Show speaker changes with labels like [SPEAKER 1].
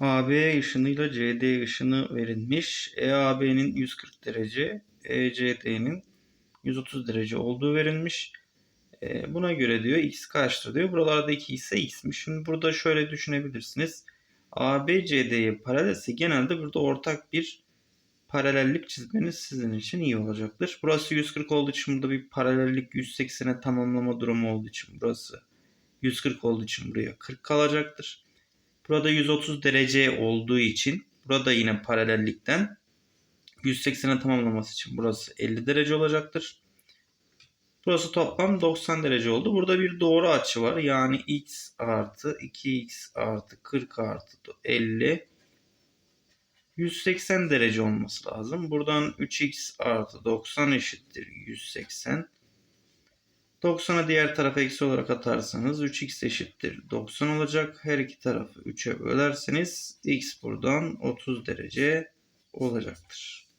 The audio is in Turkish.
[SPEAKER 1] AB ışınıyla CD ışını verilmiş. EAB'nin 140 derece, ECD'nin 130 derece olduğu verilmiş. E, Buna göre diyor x kaçtır diyor. Buralardaki ise x'miş. Şimdi burada şöyle düşünebilirsiniz. AB CD'ye paralelse genelde burada ortak bir paralellik çizmeniz sizin için iyi olacaktır. Burası 140 olduğu için burada bir paralellik 180'e tamamlama durumu olduğu için burası 140 olduğu için buraya 40 kalacaktır. Burada 130 derece olduğu için burada yine paralellikten 180'e tamamlaması için burası 50 derece olacaktır. Burası toplam 90 derece oldu. Burada bir doğru açı var. Yani x artı 2x artı 40 artı 50 180 derece olması lazım. Buradan 3x artı 90 eşittir 180. 90'a diğer tarafa eksi olarak atarsanız 3x eşittir 90 olacak. Her iki tarafı 3'e bölerseniz x buradan 30 derece olacaktır.